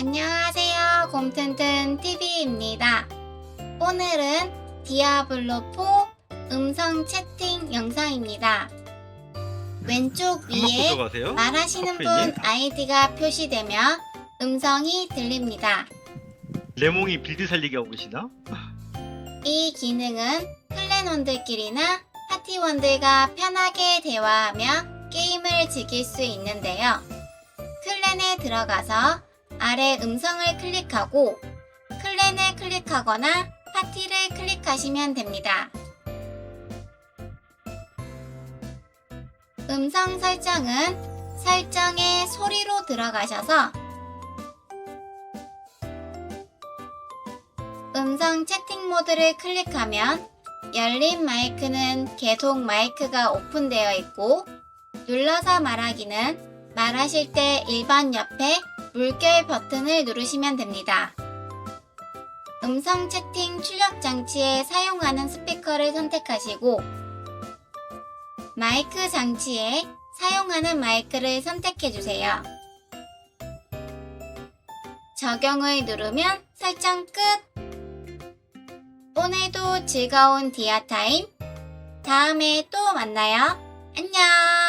안녕하세요. 곰튼튼 TV입니다. 오늘은 디아블로 4 음성 채팅 영상입니다. 왼쪽 위에? 말하시는 분? 아이디가 표시되며 음성이 들립니다. 레몽이 빌드 살리기 하고 계시나? 이 기능은 클랜원들끼리나 파티원들과 편하게 대화하며 게임을 즐길 수 있는데요. 클랜에 들어가서 아래 음성을 클릭하고 클랜을 클릭하거나 파티를 클릭하시면 됩니다. 음성 설정은 설정에 소리로 들어가셔서 음성 채팅 모드를 클릭하면 열린 마이크는 계속 마이크가 오픈되어 있고 눌러서 말하기는 말하실 때 일반 옆에 물결 버튼을 누르시면 됩니다. 음성 채팅 출력 장치에 사용하는 스피커를 선택하시고 마이크 장치에 사용하는 마이크를 선택해 주세요. 적용을 누르면 설정 끝! 오늘도 즐거운 디아타임. 다음에 또 만나요. 안녕!